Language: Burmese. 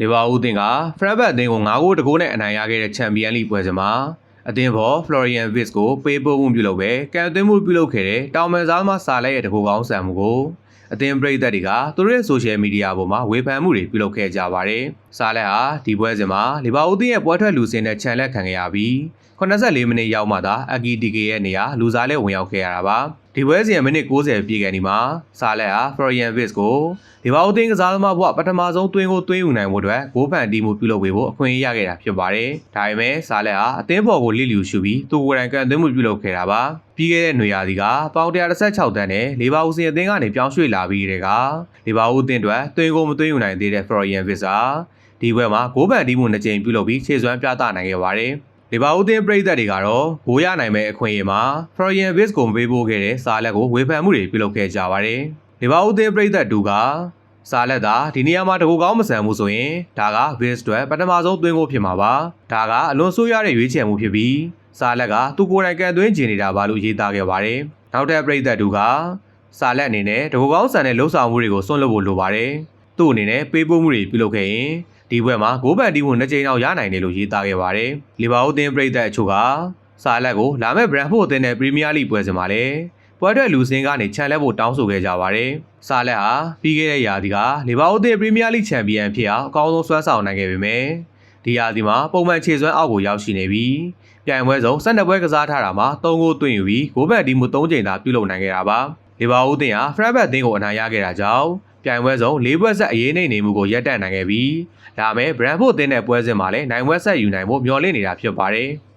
လီဗာပူးအသင်းကဖရန့်ဘတ်အသင်းကို9ဂိုးတကိုးနဲ့အနိုင်ရခဲ့တဲ့ချန်ပီယံလိပွဲစဉ်မှာအသင်းပေါ်ဖလော်ရီယန်ဗစ်ကိုပေးပို့မှုပြုလုပ်ပဲကံသွင်းမှုပြုလုပ်ခဲ့တဲ့တောင်မန်စားသမားစာလက်ရဲ့တကူကောင်းဆန်မှုကိုအသင်းပရိသတ်တွေကသူတို့ရဲ့ဆိုရှယ်မီဒီယာပေါ်မှာဝေဖန်မှုတွေပြုလုပ်ခဲ့ကြပါတယ်။စာလက်ဟာဒီပွဲစဉ်မှာလီဗာပူးအသင်းရဲ့ပွဲထွက်လူစင်နဲ့ခြံလက်ခံခဲ့ရပြီး84မိနစ်ရောက်မှသာအကီတီကေရဲ့နေရာလူစားလဲဝင်ရောက်ခဲ့ရတာပါ။ ဒီပွဲစဉ်မိနစ်90ပြည့်ခဲ့ဒီမှာစာလက်ဟာဖလော်ရီယန်ဗစ်ကိုလီဗာပူးအသင်းကစားသမားဘဝပထမဆုံးသွင်းကိုသွင်းယူနိုင်မှုအတွက်ဂိုးဖန်တီးမှုပြုလုပ်ပေးဖို့အခွင့်အရေးရခဲ့တာဖြစ်ပါတယ်။ဒါပေမဲ့စာလက်ဟာအသင်းပေါ်ကိုလစ်လျူရှုပြီးသူကိုယ်တိုင်ကန်သွင်းမှုပြုလုပ်ခဲ့တာပါ။ပြီးခဲ့တဲ့ຫນွေရာသီကပေါင်116တန်းနဲ့လီဗာပူးစင်အသင်းကနေပြောင်းရွှေ့လာပြီးတဲ့ကလီဗာပူးအသင်းအတွက်သွင်းကိုမသွင်းယူနိုင်သေးတဲ့ဖလော်ရီယန်ဗစ်ဟာဒီဘက်မှာဂိုးဖန်တီးမှုနှစ်ကြိမ်ပြုလုပ်ပြီးခြေစွမ်းပြသနိုင်ခဲ့ပါတယ်။ လီဗာပူးအသင်းပရိသတ်တွေကတော့ဂိုးရနိုင်မဲ့အခွင့်အရေးမှာဖရော်ရီယန်ဗစ်ကိုပေးပို့ခဲ့တဲ့စာလက်ကိုဝေဖန်မှုတွေပြုလုပ်ခဲ့ကြပါတယ်။လီဗာပူးအသင်းပရိသတ်တူကစာလက်သာဒီနေရာမှာတကူကောင်းမဆန်ဘူးဆိုရင်ဒါကဗစ်အတွက်ပထမဆုံးသွင်းကိုဖြစ်မှာပါ။ဒါကအလွန်ဆိုးရတဲ့ရွေးချယ်မှုဖြစ်ပြီးစာလက်ကသူကိုယ်တိုင်ကန်သွင်းကျင်နေတာပါလို့ရေးသားခဲ့ပါတယ်။နောက်ထပ်ပရိသတ်တူကစာလက်အနေနဲ့တကူကောင်းဆန်တဲ့လှုပ်ဆောင်မှုတွေကိုစွန့်လွတ်ဖို့လိုပါတယ်။သူ့အနေနဲ့ပေးပို့မှုတွေပြုလုပ်ခဲ့ရင် ဒီဘက်မှာဂိုးပန်တီးမှုနှစ်ကြိမ်လောက်ရနိုင်တယ်လို့ရေးသားခဲ့ပါတယ်။လီဗာပူးအသင်းပရိသတ်အချို့ကစာလက်ကိုလာမဲ့ဘရန်ဖို့အသင်းနဲ့ပရီးမီးယားလိပွဲစဉ်မှာလည်းပွဲထွက်လူစင်းကနေခြံလက်ဖို့တောင်းဆိုခဲ့ကြပါတယ်။စာလက်ဟာပြီးခဲ့တဲ့ရာသီကလီဗာပူးအသင်းပရီးမီးယားလိချန်ပီယံဖြစ်အောင်အကောင်းဆုံးစွမ်းဆောင်နိုင်ခဲ့ပေမဲ့ဒီရာသီမှာပုံမှန်ခြေစွမ်းအောက်ကိုရောက်ရှိနေပြီးပြိုင်ပွဲဆုံး12ပွဲကစားထားတာမှာ3ဂိုးသွင်းယူပြီးဂိုးပန်တီးမှု3ကြိမ်သာပြုလုပ်နိုင်ခဲ့တာပါ။လီဗာပူးအသင်းဟာဖရန့်ဘတ်အသင်းကိုအနိုင်ရခဲ့တာကြောင့် ပြိုင်ပွဲဆုံး၄ပွဲဆက်အရေးနိုင်နေမှုကိုရပ်တန့်နိုင်ခဲ့ပြီးဒါမဲ့ဘရန်ဖို့အသင်းနဲ့ပွဲစဉ်မှာလည်းနိုင်ပွဲဆက်ယူနိုင်ဖို့မျှော်လင့်နေတာဖြစ်ပါတယ်။